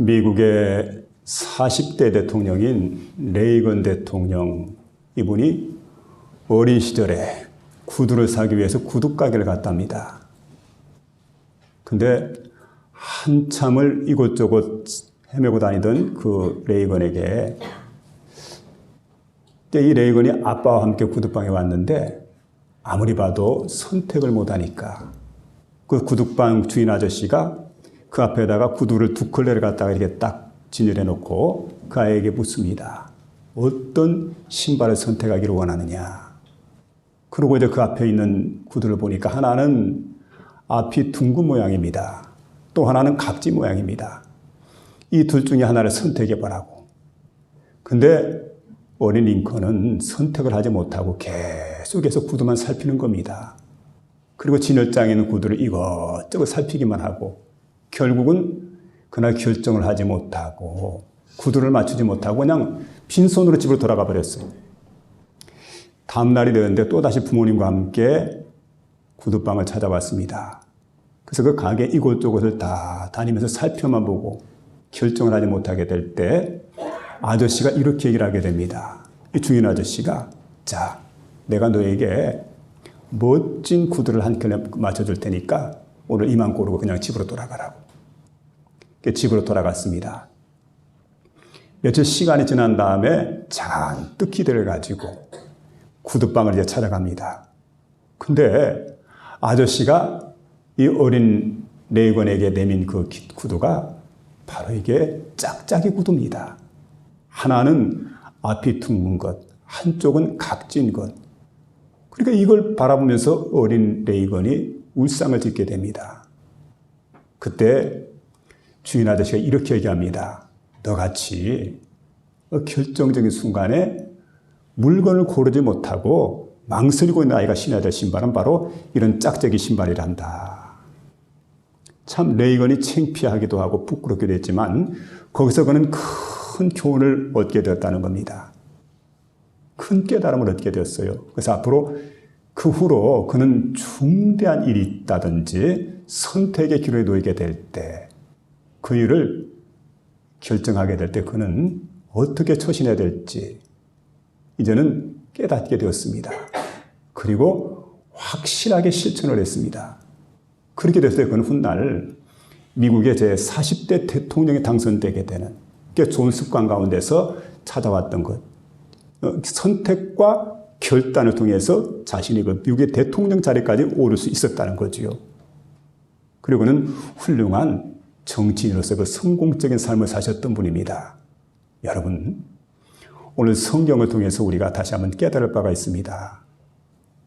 미국의 40대 대통령인 레이건 대통령 이분이 어린 시절에 구두를 사기 위해서 구두 가게를 갔답니다. 근데 한참을 이곳저곳 헤매고 다니던 그 레이건에게 이 레이건이 아빠와 함께 구두방에 왔는데 아무리 봐도 선택을 못하니까 그 구두방 주인 아저씨가 그 앞에다가 구두를 두 컬레를 갖다가 이렇게 딱 진열해 놓고 그 아이에게 묻습니다. 어떤 신발을 선택하기를 원하느냐. 그리고 이제 그 앞에 있는 구두를 보니까 하나는 앞이 둥근 모양입니다. 또 하나는 각지 모양입니다. 이 둘 중에 하나를 선택해 보라고. 근데 어린 링컨은 선택을 하지 못하고 계속해서 구두만 살피는 겁니다. 그리고 진열장에 있는 구두를 이것저것 살피기만 하고 결국은 그날 결정을 하지 못하고 구두를 맞추지 못하고 그냥 빈손으로 집으로 돌아가 버렸어요. 다음 날이 되는데 또다시 부모님과 함께 구두방을 찾아왔습니다. 그래서 그 가게 이곳저곳을 다 다니면서 살펴만 보고 결정을 하지 못하게 될 때 아저씨가 이렇게 얘기를 하게 됩니다. 이 주인 아저씨가 자, 내가 너에게 멋진 구두를 한 켤레 맞춰줄 테니까 오늘 이만 고르고 그냥 집으로 돌아가라고. 집으로 돌아갔습니다. 며칠 시간이 지난 다음에 잔뜩 기대를 가지고 구두방을 이제 찾아갑니다. 근데 아저씨가 이 어린 레이건에게 내민 그 구두가 바로 이게 짝짝이 구두입니다. 하나는 앞이 둥근 것, 한쪽은 각진 것. 그러니까 이걸 바라보면서 어린 레이건이 울상을 짓게 됩니다. 그때 주인 아저씨가 이렇게 얘기합니다. 너같이 결정적인 순간에 물건을 고르지 못하고 망설이고 있는 아이가 신어야 될 신발은 바로 이런 짝짝이 신발이란다. 참 레이건이 창피하기도 하고 부끄럽기도 했지만 거기서 그는 큰 교훈을 얻게 되었다는 겁니다. 큰 깨달음을 얻게 되었어요. 그래서 앞으로 그 후로 그는 중대한 일이 있다든지 선택의 기로에 놓이게 될 때 그 일을 결정하게 될 때 그는 어떻게 처신해야 될지 이제는 깨닫게 되었습니다. 그리고 확실하게 실천을 했습니다. 그렇게 됐을 때 그는 훗날 미국의 제 40대 대통령이 당선되게 되는 꽤 좋은 습관 가운데서 찾아왔던 것. 어, 선택과 결단을 통해서 자신이 그 미국의 대통령 자리까지 오를 수 있었다는 거지요. 그리고 그는 훌륭한 정치인으로서 그 성공적인 삶을 사셨던 분입니다. 여러분, 오늘 성경을 통해서 우리가 다시 한번 깨달을 바가 있습니다.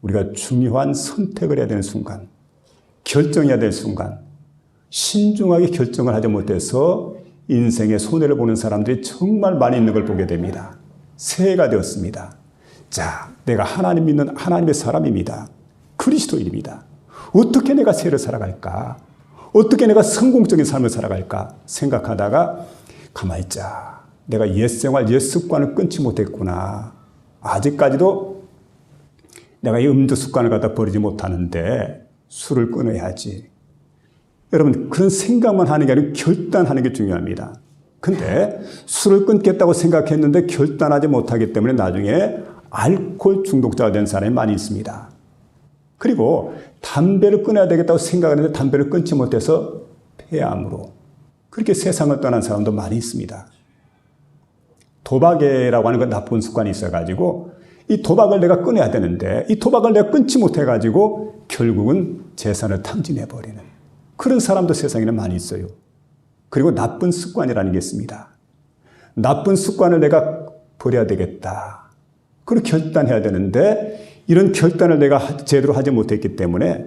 우리가 중요한 선택을 해야 되는 순간, 결정해야 될 순간, 신중하게 결정을 하지 못해서 인생의 손해를 보는 사람들이 정말 많이 있는 걸 보게 됩니다. 새해가 되었습니다. 자, 내가 하나님 믿는 하나님의 사람입니다. 그리스도인입니다. 어떻게 내가 새해를 살아갈까? 어떻게 내가 성공적인 삶을 살아갈까? 생각하다가 가만히 있자. 내가 옛 생활, 옛 습관을 끊지 못했구나. 아직까지도 내가 이 음주 습관을 갖다 버리지 못하는데 술을 끊어야지. 여러분, 그런 생각만 하는 게 아니고 결단하는 게 중요합니다. 근데 술을 끊겠다고 생각했는데 결단하지 못하기 때문에 나중에 알코올 중독자가 된 사람이 많이 있습니다. 그리고 담배를 끊어야 되겠다고 생각하는데 담배를 끊지 못해서 폐암으로 그렇게 세상을 떠난 사람도 많이 있습니다. 도박이라고 하는 건 나쁜 습관이 있어가지고 이 도박을 내가 끊어야 되는데 이 도박을 내가 끊지 못해가지고 결국은 재산을 탕진해버리는 그런 사람도 세상에는 많이 있어요. 그리고 나쁜 습관이라는 게 있습니다. 나쁜 습관을 내가 버려야 되겠다. 그걸 결단해야 되는데 이런 결단을 내가 제대로 하지 못했기 때문에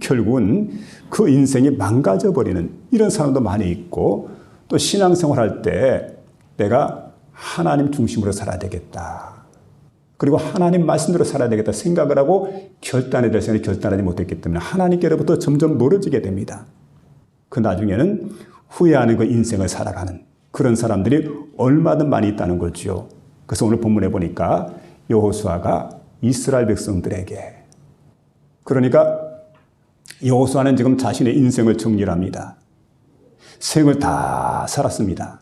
결국은 그 인생이 망가져 버리는 이런 사람도 많이 있고 또 신앙생활 할 때 내가 하나님 중심으로 살아야 되겠다. 그리고 하나님 말씀대로 살아야 되겠다 생각을 하고 결단에 대해서 결단하지 못했기 때문에 하나님께로부터 점점 멀어지게 됩니다. 그 나중에는 후회하는 그 인생을 살아가는 그런 사람들이 얼마든 많이 있다는 거지요. 그래서 오늘 본문에 보니까 여호수아가 이스라엘 백성들에게 그러니까 여호수아는 지금 자신의 인생을 정리합니다. 생을 다 살았습니다.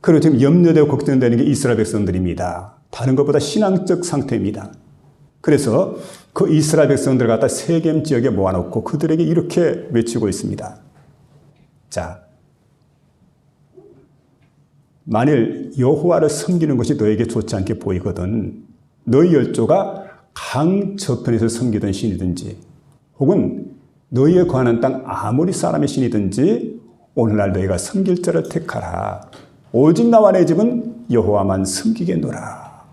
그리고 지금 염려되고 걱정되는 게 이스라엘 백성들입니다. 다른 것보다 신앙적 상태입니다. 그래서 그 이스라엘 백성들 을 갖다 세겜 지역에 모아놓고 그들에게 이렇게 외치고 있습니다. 자, 만일 여호와를 섬기는 것이 너에게 좋지 않게 보이거든 너희 열조가 강 저편에서 섬기던 신이든지 혹은 너희의 거하는 땅 아무리 사람의 신이든지 오늘날 너희가 섬길 자를 택하라. 오직 나와 내 집은 여호와만 섬기겠노라.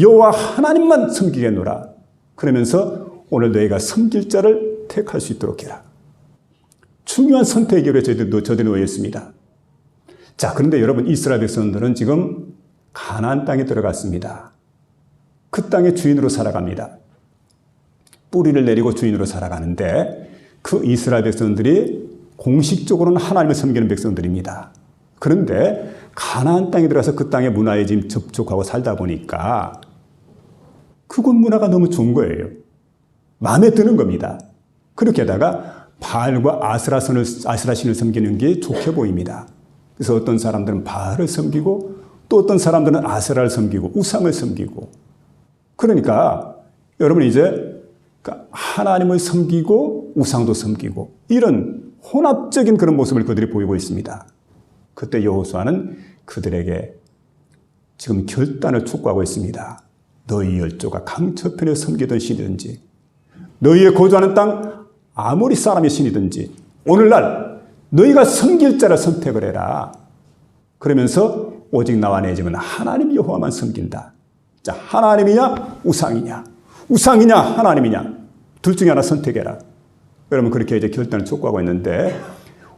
여호와 하나님만 섬기겠노라. 그러면서 오늘 너희가 섬길 자를 택할 수 있도록 해라. 중요한 선택에 저희들, 저들이 놓였습니다. 자, 그런데 여러분, 이스라엘 백성들은 지금 가나안 땅에 들어갔습니다. 그 땅의 주인으로 살아갑니다. 뿌리를 내리고 주인으로 살아가는데 그 이스라엘 백성들이 공식적으로는 하나님을 섬기는 백성들입니다. 그런데 가나안 땅에 들어가서 그 땅의 문화에 지금 접촉하고 살다 보니까 그곳 문화가 너무 좋은 거예요. 마음에 드는 겁니다. 그렇게다가 바알과 아스라선을 아스라신을 섬기는 게 좋게 보입니다. 그래서 어떤 사람들은 바알을 섬기고 또 어떤 사람들은 아스라를 섬기고 우상을 섬기고 그러니까 여러분 이제 그러니까 하나님을 섬기고 우상도 섬기고 이런 혼합적인 그런 모습을 그들이 보이고 있습니다. 그때 여호수아는 그들에게 지금 결단을 촉구하고 있습니다. 너희 열조가 강저편에 섬기던 신이든지 너희의 거주하는 땅 아무리 사람의 신이든지 오늘날 너희가 섬길 자를 선택을 해라. 그러면서 오직 나와 내 집은 하나님 여호와만 섬긴다. 자, 하나님이냐 우상이냐? 우상이냐 하나님이냐? 둘 중에 하나 선택해라. 여러분 그렇게 이제 결단을 촉구하고 있는데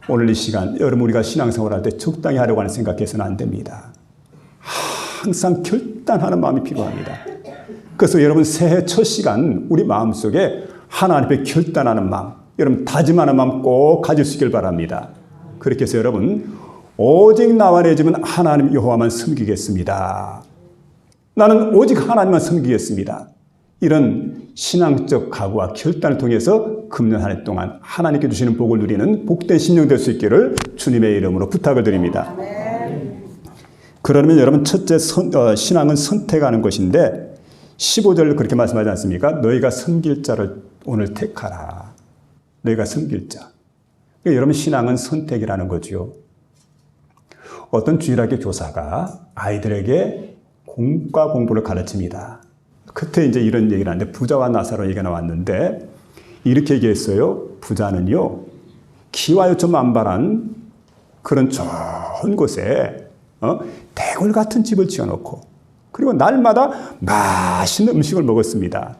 오늘 이 시간 여러분 우리가 신앙생활 할때 적당히 하려고 하는 생각해서는 안 됩니다. 항상 결단하는 마음이 필요합니다. 그래서 여러분 새해 첫 시간 우리 마음 속에 하나님 앞에 결단하는 마음, 여러분 다짐하는 마음 꼭 가질 수 있길 바랍니다. 그렇게 해서 여러분 오직 나와 내 집은 하나님 여호와만 섬기겠습니다. 나는 오직 하나님만 섬기겠습니다. 이런 신앙적 각오와 결단을 통해서 금년 한 해 동안 하나님께 주시는 복을 누리는 복된 신령 될 수 있기를 주님의 이름으로 부탁을 드립니다. 그러면 여러분 첫째 선, 어, 신앙은 선택하는 것인데 15절 그렇게 말씀하지 않습니까? 너희가 섬길 자를 오늘 택하라. 너희가 섬길 자. 그러니까 여러분 신앙은 선택이라는 거죠. 어떤 주일학교 교사가 아이들에게 공과 공부를 가르칩니다. 그때 이제 이런 얘기를 하는데 부자와 나사로 얘기가 나왔는데 이렇게 얘기했어요. 부자는요 기와 요청 만발한 그런 좋은 곳에 어? 대골 같은 집을 지어놓고 그리고 날마다 맛있는 음식을 먹었습니다.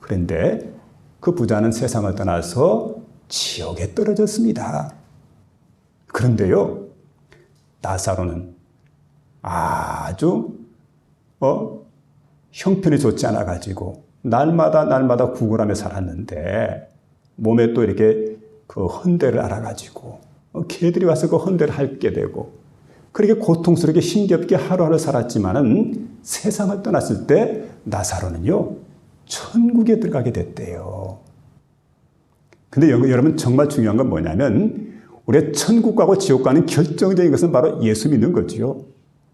그런데 그 부자는 세상을 떠나서 지옥에 떨어졌습니다. 그런데요 나사로는 아주 어? 형편이 좋지 않아 가지고 날마다 날마다 구걸하며 살았는데 몸에 또 이렇게 그 헌대를 알아 가지고 어, 개들이 와서 그 헌대를 핥게 되고 그렇게 고통스럽게 힘겹게 하루하루 살았지만은 세상을 떠났을 때 나사로는요 천국에 들어가게 됐대요. 근데 여러분 정말 중요한 건 뭐냐면 우리의 천국 가고 지옥 가는 결정적인 것은 바로 예수 믿는 거지요.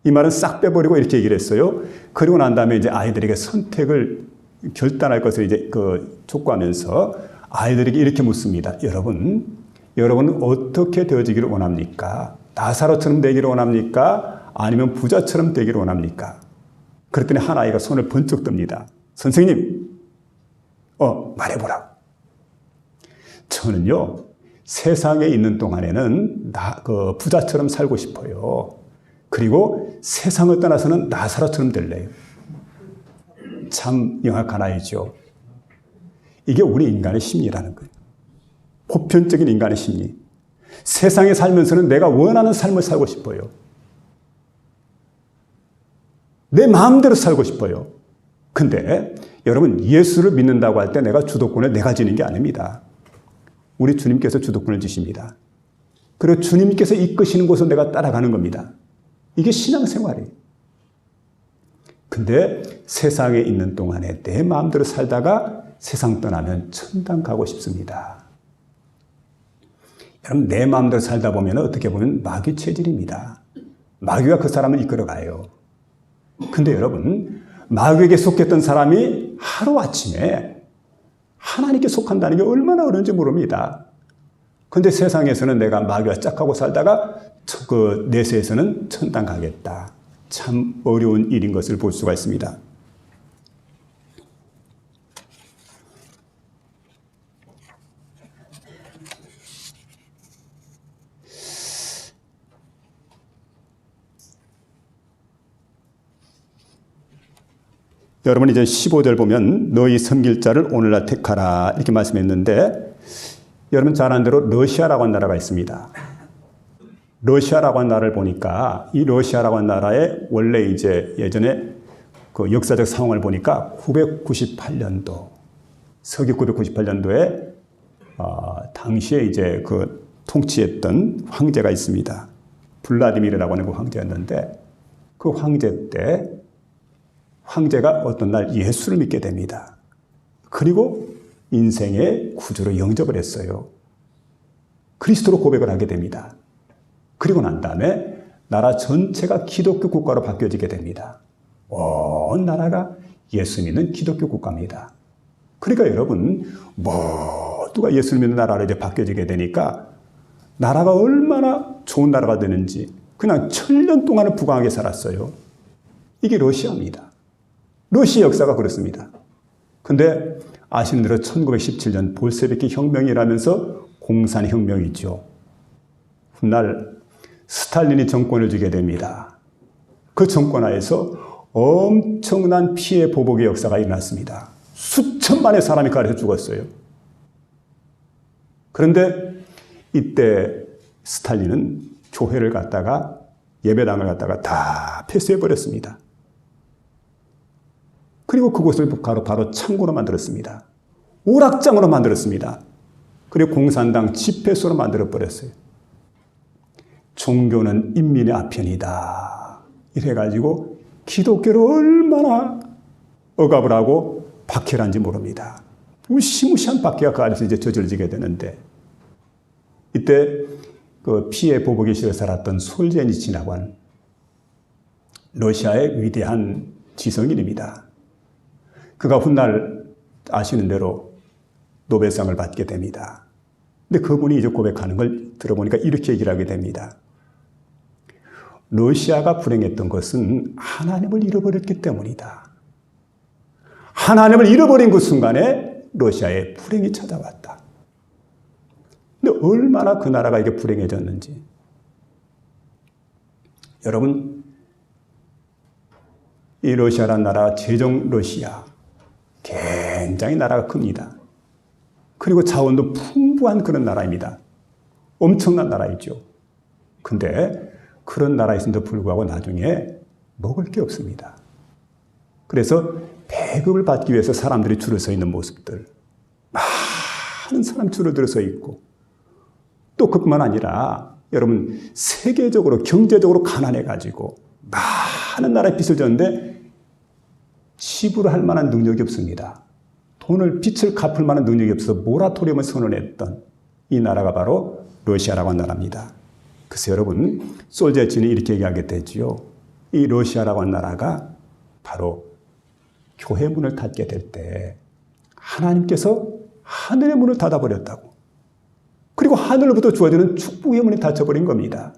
이 말은 싹 빼버리고 이렇게 얘기를 했어요. 그리고 난 다음에 이제 아이들에게 선택을 결단할 것을 이제 그 촉구하면서 아이들에게 이렇게 묻습니다. 여러분, 여러분은 어떻게 되어지기를 원합니까? 나사로처럼 되기를 원합니까? 아니면 부자처럼 되기를 원합니까? 그랬더니 한 아이가 손을 번쩍 듭니다. 선생님, 어, 말해보라. 저는요, 세상에 있는 동안에는 나, 그 부자처럼 살고 싶어요. 그리고 세상을 떠나서는 나사로처럼 될래요. 참 영악한 아이죠. 이게 우리 인간의 심리라는 거예요. 보편적인 인간의 심리. 세상에 살면서는 내가 원하는 삶을 살고 싶어요. 내 마음대로 살고 싶어요. 근데 여러분 예수를 믿는다고 할 때 내가 주도권을 내가 지는 게 아닙니다. 우리 주님께서 주도권을 지십니다. 그리고 주님께서 이끄시는 곳을 내가 따라가는 겁니다. 이게 신앙생활이에요. 근데 세상에 있는 동안에 내 마음대로 살다가 세상 떠나면 천당 가고 싶습니다. 여러분, 내 마음대로 살다 보면 어떻게 보면 마귀 체질입니다. 마귀가 그 사람을 이끌어가요. 근데 여러분, 마귀에게 속했던 사람이 하루아침에 하나님께 속한다는 게 얼마나 어려운지 모릅니다. 근데 세상에서는 내가 마귀와 짝하고 살다가 그 내세에서는 천당 가겠다. 참 어려운 일인 것을 볼 수가 있습니다. 여러분 이제 15절 보면 너희 섬길 자를 오늘날 택하라 이렇게 말씀했는데 여러분 잘 아는 대로 러시아라고 하는 나라가 있습니다. 러시아라고 하는 나라를 보니까 이 러시아라고 하는 나라의 원래 이제 예전에 그 역사적 상황을 보니까 998년도 서기 998년도에 어, 당시에 이제 그 통치했던 황제가 있습니다. 블라디미르라고 하는 그 황제였는데 그 황제 때 황제가 어떤 날 예수를 믿게 됩니다. 그리고 인생의 구주로 영접을 했어요. 그리스도로 고백을 하게 됩니다. 그리고 난 다음에 나라 전체가 기독교 국가로 바뀌어지게 됩니다. 온 나라가 예수 믿는 기독교 국가입니다. 그러니까 여러분, 모두가 예수 믿는 나라로 이제 바뀌어지게 되니까 나라가 얼마나 좋은 나라가 되는지 그냥 천년 동안은 부강하게 살았어요. 이게 러시아입니다. 러시아 역사가 그렇습니다. 근데 아시는 대로 1917년 볼세비키 혁명이라면서 공산혁명이죠. 훗날 스탈린이 정권을 쥐게 됩니다. 그 정권 하에서 엄청난 피해 보복의 역사가 일어났습니다. 수천만의 사람이 가려서 죽었어요. 그런데 이때 스탈린은 교회를 갖다가 예배당을 갖다가 다 폐쇄해 버렸습니다. 그리고 그곳을 바로, 바로 창고로 만들었습니다. 오락장으로 만들었습니다. 그리고 공산당 집회소로 만들어 버렸어요. 종교는 인민의 아편이다. 이래가지고 기독교를 얼마나 억압을 하고 박해한지 모릅니다. 무시무시한 박해가 그 안에서 이제 저질지게 되는데 이때 그 피해 보복이 실에 살았던 솔제니치라고 한 러시아의 위대한 지성인입니다. 그가 훗날 아시는 대로 노벨상을 받게 됩니다. 근데 그분이 이제 고백하는 걸 들어보니까 이렇게 얘기를 하게 됩니다. 러시아가 불행했던 것은 하나님을 잃어버렸기 때문이다. 하나님을 잃어버린 그 순간에 러시아에 불행이 찾아왔다. 근데 얼마나 그 나라가 이게 불행해졌는지. 여러분, 이 러시아란 나라, 제정 러시아. 굉장히 나라가 큽니다. 그리고 자원도 풍부한 그런 나라입니다. 엄청난 나라이죠. 근데 그런 나라에서도 불구하고 나중에 먹을 게 없습니다. 그래서 배급을 받기 위해서 사람들이 줄을 서 있는 모습들. 많은 사람 줄을 들어서 있고 또 그뿐만 아니라 여러분 세계적으로 경제적으로 가난해 가지고 많은 나라에 빚을 졌는데 지불할 만한 능력이 없습니다. 돈을 빚을 갚을 만한 능력이 없어서 모라토리움을 선언했던 이 나라가 바로 러시아라고 하는 나라입니다. 그래서 여러분 솔제친이 이렇게 얘기하게 되지요. 이 러시아라고 하는 나라가 바로 교회 문을 닫게 될 때 하나님께서 하늘의 문을 닫아버렸다고. 그리고 하늘로부터 주어지는 축복의 문이 닫혀버린 겁니다.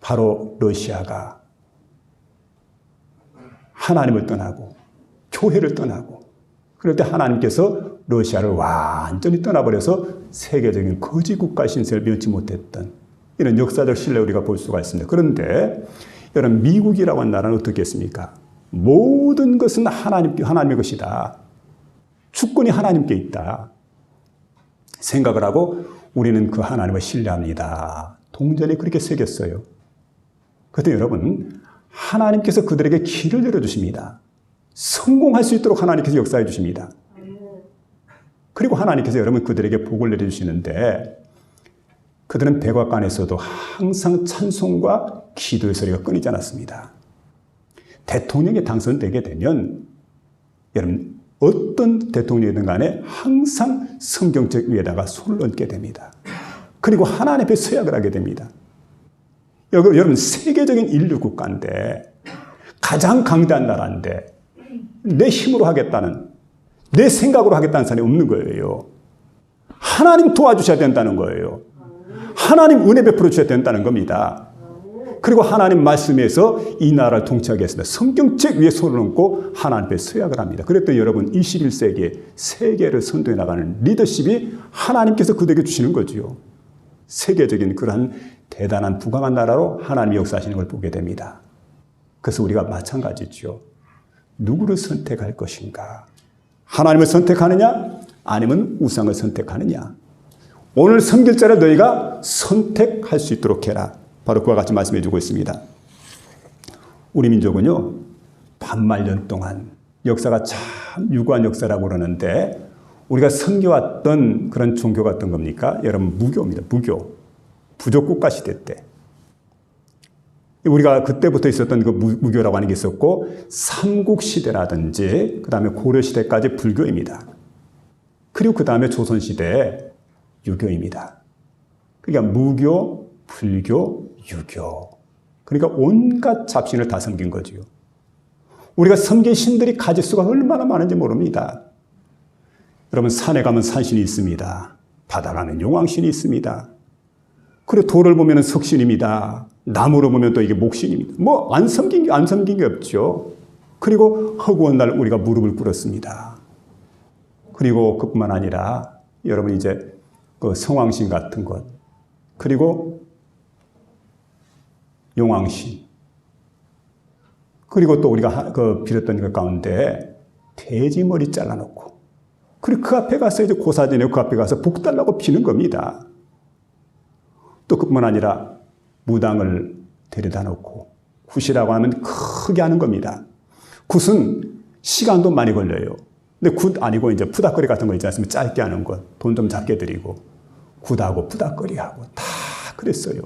바로 러시아가 하나님을 떠나고 교회를 떠나고 그럴 때 하나님께서 러시아를 완전히 떠나버려서 세계적인 거지 국가 신세를 면치 못했던 이런 역사적 신뢰 우리가 볼 수가 있습니다. 그런데 여러분 미국이라고 하는 나라는 어떻겠습니까? 모든 것은 하나님 하나님의 것이다. 주권이 하나님께 있다. 생각을 하고 우리는 그 하나님을 신뢰합니다. 동전이 그렇게 새겼어요. 그런데 여러분 하나님께서 그들에게 길을 열어주십니다. 성공할 수 있도록 하나님께서 역사해 주십니다. 그리고 하나님께서 여러분 그들에게 복을 내려주시는데 그들은 백악관에서도 항상 찬송과 기도의 소리가 끊이지 않았습니다. 대통령이 당선되게 되면 여러분 어떤 대통령이든 간에 항상 성경책 위에다가 손을 얹게 됩니다. 그리고 하나님 앞에 서약을 하게 됩니다. 여러분, 여러분 세계적인 인류 국가인데 가장 강대한 나라인데 내 힘으로 하겠다는 내 생각으로 하겠다는 사람이 없는 거예요. 하나님 도와주셔야 된다는 거예요. 하나님 은혜 베풀어 주셔야 된다는 겁니다. 그리고 하나님 말씀에서 이 나라를 통치하겠습니다. 성경책 위에 손을 얹고 하나님 앞에 서약을 합니다. 그랬더니 여러분 21세기에 세계를 선도해 나가는 리더십이 하나님께서 그들에게 주시는 거지요. 세계적인 그러한 대단한 부강한 나라로 하나님이 역사하시는 걸 보게 됩니다. 그래서 우리가 마찬가지죠. 누구를 선택할 것인가? 하나님을 선택하느냐? 아니면 우상을 선택하느냐? 오늘 성결자를 너희가 선택할 수 있도록 해라. 바로 그와 같이 말씀해 주고 있습니다. 우리 민족은요, 반말년 동안 역사가 참 유구한 역사라고 그러는데 우리가 섬겨왔던 그런 종교가 어떤 겁니까? 여러분, 무교입니다. 무교. 부족 국가 시대 때. 우리가 그때부터 있었던 그 무- 무교라고 하는 게 있었고, 삼국시대라든지, 그 다음에 고려시대까지 불교입니다. 그리고 그 다음에 조선시대 유교입니다. 그러니까 무교, 불교, 유교. 그러니까 온갖 잡신을 다 섬긴 거지요. 우리가 섬긴 신들이 가지수가 얼마나 많은지 모릅니다. 여러분, 산에 가면 산신이 있습니다. 바다 가면 용왕신이 있습니다. 그리고 돌을 보면 석신입니다. 나무로 보면 또 이게 목신입니다. 뭐, 안 섬긴 게, 안 섬긴 게 없죠. 그리고 허구한 날 우리가 무릎을 꿇었습니다. 그리고 그뿐만 아니라 여러분 이제 그 성왕신 같은 것, 그리고 용왕신, 그리고 또 우리가 하- 그 빌었던 것 가운데 돼지 머리 잘라놓고, 그리고 그 앞에 가서 이제 고사진에 그 앞에 가서 복 달라고 비는 겁니다. 또 그뿐만 아니라 무당을 데려다 놓고 굿이라고 하면 크게 하는 겁니다. 굿은 시간도 많이 걸려요. 근데 굿 아니고 이제 푸닥거리 같은 거 있지 않습니까? 짧게 하는 것, 돈 좀 작게 드리고 굿하고 푸닥거리하고 다 그랬어요.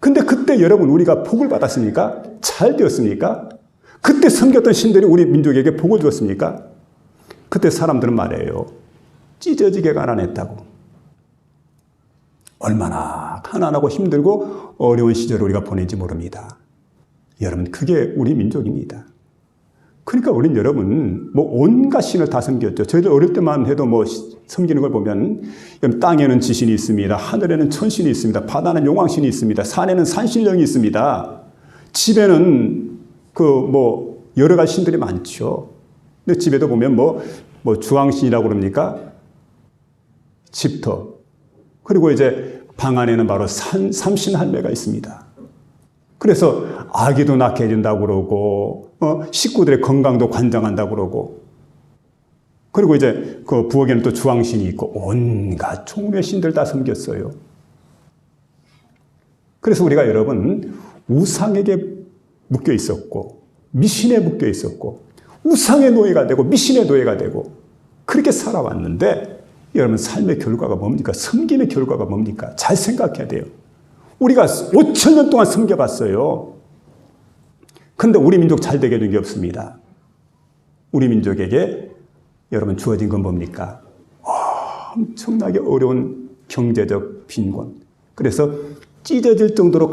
근데 그때 여러분 우리가 복을 받았습니까? 잘 되었습니까? 그때 섬겼던 신들이 우리 민족에게 복을 주었습니까? 그때 사람들은 말해요. 찢어지게 가난했다고. 얼마나 가난하고 힘들고 어려운 시절을 우리가 보낸지 모릅니다. 여러분, 그게 우리 민족입니다. 그러니까 우린 여러분, 뭐 온갖 신을 다 섬겼죠. 저희들 어릴 때만 해도 뭐 섬기는 걸 보면 땅에는 지신이 있습니다. 하늘에는 천신이 있습니다. 바다는 용왕신이 있습니다. 산에는 산신령이 있습니다. 집에는 그 뭐 여러 가지 신들이 많죠. 근데 집에도 보면 뭐, 뭐 주왕신이라고 그럽니까? 집터. 그리고 이제 방 안에는 바로 산, 삼신 할매가 있습니다. 그래서 아기도 낳게 해준다고 그러고, 어, 식구들의 건강도 관장한다고 그러고, 그리고 이제 그 부엌에는 또 주왕신이 있고, 온갖 종류의 신들 다 섬겼어요. 그래서 우리가 여러분, 우상에게 묶여 있었고, 미신에 묶여 있었고, 우상의 노예가 되고, 미신의 노예가 되고, 그렇게 살아왔는데, 여러분, 삶의 결과가 뭡니까? 섬김의 결과가 뭡니까? 잘 생각해야 돼요. 우리가 5천 년 동안 섬겨봤어요. 근데 우리 민족 잘 되게 된 게 없습니다. 우리 민족에게 여러분 주어진 건 뭡니까? 엄청나게 어려운 경제적 빈곤. 그래서 찢어질 정도로